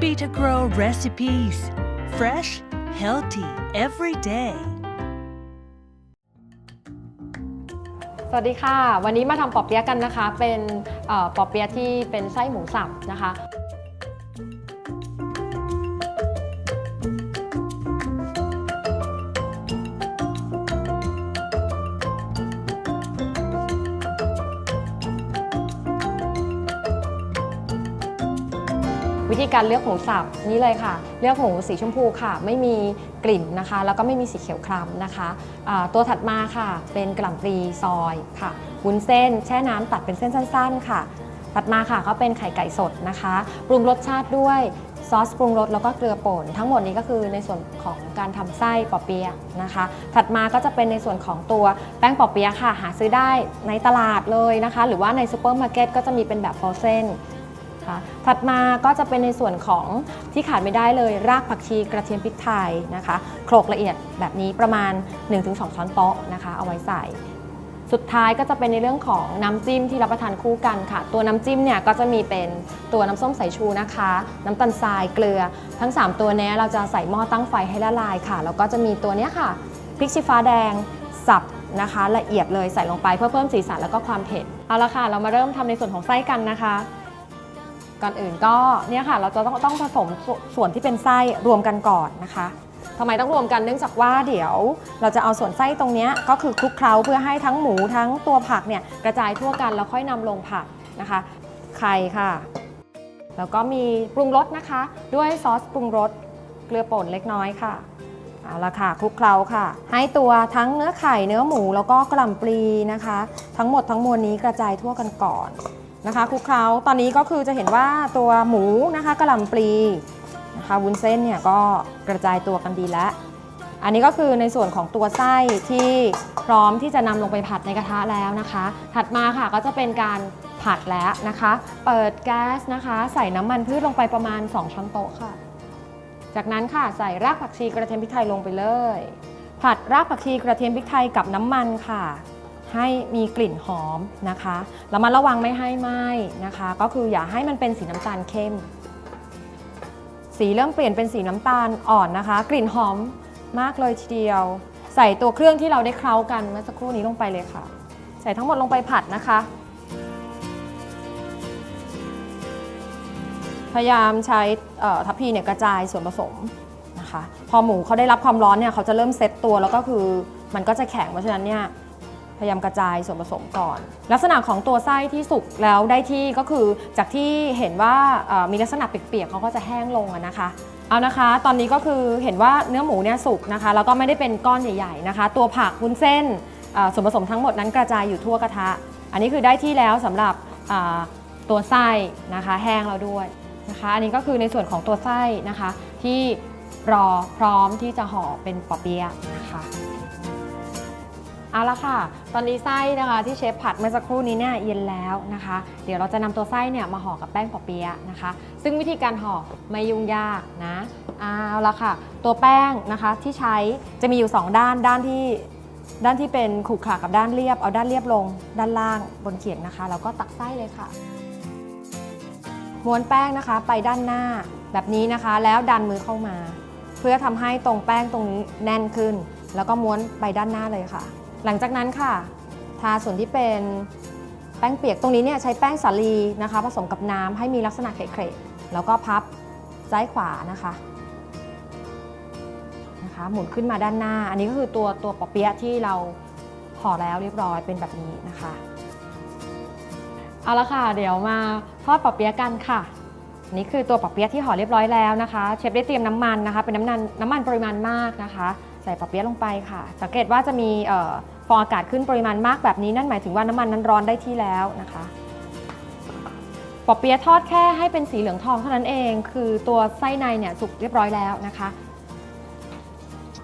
Beta Grow recipes. Fresh, healthy, every day. สวัสดีค่ะ วันนี้มาทำปอเปี๊ยะกันนะคะ เป็นเอ่อปอเปี๊ยะที่เป็นไส้หมูสับนะคะ วิธีการเลือกหูสับนี่เลยค่ะ เลือกหูสีชมพูค่ะ ไม่มีกลิ่นนะคะ แล้วก็ไม่มีสีเขียวคล้ำนะคะอ่าตัวถัดมาค่ะ เป็นกล่ำปลีซอยค่ะวุ้นเส้นแช่น้ำตัดเป็นเส้นสั้น ๆ ค่ะ ถัดมาค่ะก็เป็นไข่ไก่สดนะคะ ปรุงรสชาติด้วยซอสปรุงรสแล้วก็เกลือป่นทั้งหมดนี้ก็คือในส่วนของการทำไส้ปอเปี๊ยะนะคะ ถัดมาก็จะเป็นในส่วนของตัวแป้งปอเปี๊ยะค่ะ หาซื้อได้ในตลาดเลยนะคะ หรือว่าในซูเปอร์มาร์เก็ตก็จะมีเป็นแบบฟรอเซน ถัดมาก็จะเป็นในส่วนของที่ขาดไม่ได้เลยรากผักชีกระเทียมพริกไทยนะคะโขลกละเอียดแบบนี้ประมาณ 1-2 ช้อนโต๊ะนะคะเอาไว้ใส่สุดท้ายก็จะเป็นในเรื่องของน้ำจิ้มที่รับประทานคู่กันค่ะ ตัวน้ำจิ้มเนี่ยก็จะมีเป็นตัวน้ำส้มสายชูนะคะ น้ำตาลทรายเกลือ ทั้ง 3 ตัวเนี้ยเราจะใส่หม้อตั้งไฟให้ละลายค่ะ แล้วก็จะมีตัวเนี้ยค่ะพริกชี้ฟ้าแดงสับนะคะ ละเอียดเลยใส่ลงไปเพื่อเพิ่มสีสันแล้วก็ความเผ็ด เอาละค่ะ เรามาเริ่มทำในส่วนของไส้กันนะคะ ก่อนอื่นก็เนี่ยค่ะเราจะต้องต้องผสมสส่วนที่เป็นไส้รวมกันก่อนนะคะทำไมต้องรวมกันเนื่องจากว่าเดี๋ยวเราจะเอาส่วนไส้ตรงนี้ก็คือคลุกเคล้าเพื่อให้ทั้งหมูทั้งตัวผักเนี่ยกระจายทั่วกันแล้วค่อยนำลงผัดนะคะ ไข่ค่ะ แล้วก็มีปรุงรสนะคะ ด้วยซอสปรุงรสเกลือป่นเล็กน้อยค่ะเอาละค่ะคลุกเคล้าค่ะ ให้ตัวทั้งเนื้อไข่เนื้อหมูแล้วก็กระหล่ำปลีนะคะ ทั้งหมดทั้งมวลนี้กระจายทั่วกันก่อน นะคะคลุกเคล้าตอนนี้ก็คือจะเห็นว่าตัวหมูนะคะกระหล่ำปลีนะคะวุ้นเส้นเนี่ยก็กระจายตัวกันดีแล้ว อันนี้ก็คือในส่วนของตัวไส้ที่พร้อมที่จะนำลงไปผัดในกระทะแล้วนะคะ ถัดมาค่ะก็จะเป็นการผัดแล้วนะคะ เปิดแก๊สนะคะ ใส่น้ำมันพืชลงไปประมาณ 2 ช้อนโต๊ะค่ะ จากนั้นค่ะใส่รากผักชีกระเทียมพริกไทยลงไปเลย ผัดรากผักชีกระเทียมพริกไทยกับน้ำมันค่ะ ให้มีกลิ่นหอมนะคะแล้วมาระวังไม่ให้ไหม้นะคะ ก็คืออย่าให้มันเป็นสีน้ำตาลเข้ม สีเริ่มเปลี่ยนเป็นสีน้ำตาลอ่อนนะคะ กลิ่นหอมมากเลยทีเดียว ใส่ตัวเครื่องที่เราได้เคล้ากันเมื่อสักครู่นี้ลงไปเลยค่ะ ใส่ทั้งหมดลงไปผัดนะคะ พยายามใช้ทัพพีเนี่ยกระจายส่วนผสมนะคะ พอหมูเขาได้รับความร้อนเนี่ยเขาจะเริ่มเซตตัวแล้วก็คือมันก็จะแข็งเพราะฉะนั้นเนี่ย พยายามกระจายส่วนผสมก่อน ลักษณะของตัวไส้ที่สุกแล้วได้ที่ก็คือจากที่เห็นว่ามีลักษณะเปียกๆเขาก็จะแห้งลงนะคะเอานะคะ ตอนนี้ก็คือเห็นว่าเนื้อหมูเนี่ยสุกนะคะแล้วก็ไม่ได้เป็นก้อนใหญ่ ๆนะคะ ตัวผักวุ้นเส้นส่วนผสมทั้งหมดนั้นกระจายอยู่ทั่วกระทะ อันนี้คือได้ที่แล้วสำหรับตัวไส้นะคะแห้งแล้วด้วยนะคะ อันนี้ก็คือในส่วนของตัวไส้นะคะที่รอพร้อมที่จะห่อเป็นปอเปี๊ยะนะคะ เอาละค่ะ ตอนนี้ไส้นะคะที่เชฟผัดเมื่อสักครู่นี้เนี่ยเย็นแล้วนะคะ เดี๋ยวเราจะนำตัวไส้เนี่ยมาห่อกับแป้งปอเปี๊ยะนะคะ ซึ่งวิธีการห่อไม่ยุ่งยากนะเอาละค่ะ ตัวแป้งนะคะที่ใช้จะมีอยู่ 2 ด้านด้านที่ด้านที่เป็นขรุขระกับด้านเรียบ เอาด้านเรียบลง ด้านล่างบนเขียงนะคะ แล้วก็ตักไส้เลยค่ะ ม้วนแป้งนะคะไปด้านหน้าแบบนี้นะคะ แล้วดันมือเข้ามา เพื่อทำให้ตรงแป้งตรงนี้แน่นขึ้น แล้วก็ม้วนไปด้านหน้าเลยค่ะ หลังจากนั้นค่ะ ทาส่วนที่เป็นแป้งเปียกตรงนี้เนี่ยใช้แป้งสาลีนะคะ ผสมกับน้ำให้มีลักษณะเคร่ๆแล้วก็พับซ้ายขวานะคะนะคะ หมุนขึ้นมาด้านหน้า อันนี้ก็คือตัวตัวปอเปี๊ยะที่เราห่อแล้วเรียบร้อยเป็นแบบนี้นะคะเอาละค่ะ เดี๋ยวมาทอดปอเปี๊ยะกันค่ะ นี่คือตัวปอเปี๊ยะที่ห่อเรียบร้อยแล้วนะคะ เชฟได้เตรียมน้ำมันนะคะ เป็นน้ำมันน้ำมันปริมาณมากนะคะ ใส่ปอเปี๊ยะลงไปค่ะ สังเกตว่าจะมีออฟองอากาศขึ้นปริมาณมากแบบนี้นั่นหมายถึงว่าน้ำมันนั้นร้อนได้ที่แล้วนะคะปอเปี๊ยะทอดแค่ให้เป็นสีเหลืองทองเท่านั้นเอง คือตัวไส้ในเนี่ยสุกเรียบร้อยแล้วนะคะ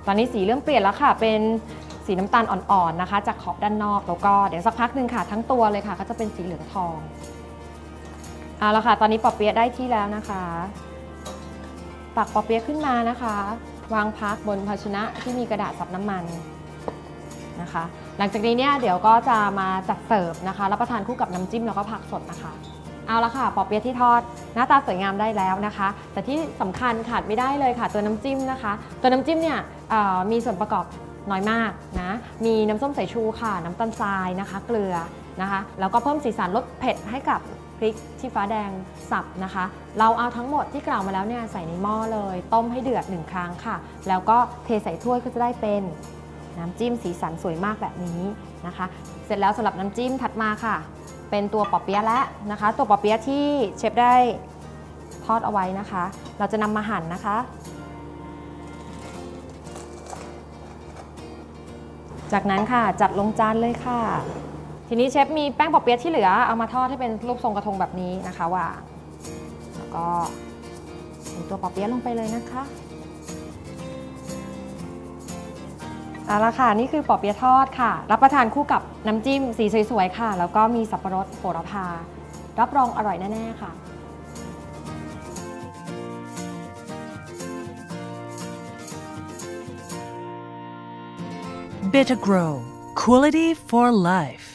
ตอนนี้สีเริ่มเปลี่ยนแล้วค่ะ เป็นสีน้ำตาลอ่อนๆนะคะ จากขอบด้านนอกแล้วก็เดี๋ยวสักพักหนึ่งค่ะ ทั้งตัวเลยค่ะ ก็จะเป็นสีเหลืองทองเอาละค่ะ ตอนนี้ปอเปี๊ยะได้ที่แล้วนะคะ ตักปอเปี๊ยะขึ้นมานะคะ วางพักบนภาชนะที่มีกระดาษซับน้ำมันนะคะ หลังจากนี้เนี่ยเดี๋ยวก็จะมาจัดเสิร์ฟนะคะรับประทานคู่กับน้ำจิ้มแล้วก็ผักสดนะคะเอาละค่ะ ปอเปี๊ยะที่ทอดหน้าตาสวยงามได้แล้วนะคะ แต่ที่สำคัญขาดไม่ได้เลยค่ะ ตัวน้ำจิ้มนะคะ ตัวน้ำจิ้มเนี่ยมีส่วนประกอบน้อยมากนะ มีน้ำส้มสายชูค่ะ น้ำตาลทรายนะคะ เกลือนะคะ แล้วก็เพิ่มสีสันลดเผ็ดให้กับ พริกชี้ฟ้าแดงสับนะคะ เราเอาทั้งหมดที่กล่าวมาแล้วเนี่ยใส่ในหม้อเลย ต้มให้เดือดหนึ่งครั้งค่ะ แล้วก็เทใส่ถ้วยก็จะได้เป็นน้ำจิ้มสีสันสวยมากแบบนี้นะคะ เสร็จแล้วสำหรับน้ำจิ้มถัดมาค่ะ เป็นตัวปอเปี๊ยะและนะคะ ตัวปอเปี๊ยะที่เชฟได้ทอดเอาไว้นะคะ เราจะนำมาหั่นนะคะ จากนั้นค่ะจัดลงจานเลยค่ะ ทีนี้เชฟมีแป้งปอเปี๊ยะที่เหลือเอามาทอดให้เป็นรูปทรงกระทงแบบนี้นะคะวางแล้วก็ใส่ตัวปอเปี๊ยะลงไปเลยนะคะเอาละค่ะนี่คือปอเปี๊ยะทอดค่ะ รับประทานคู่กับน้ำจิ้มสีสวยๆค่ะ แล้วก็มีสับปะรดโหระพา รับรองอร่อยแน่ๆค่ะ Bitter Grow. Quality for life.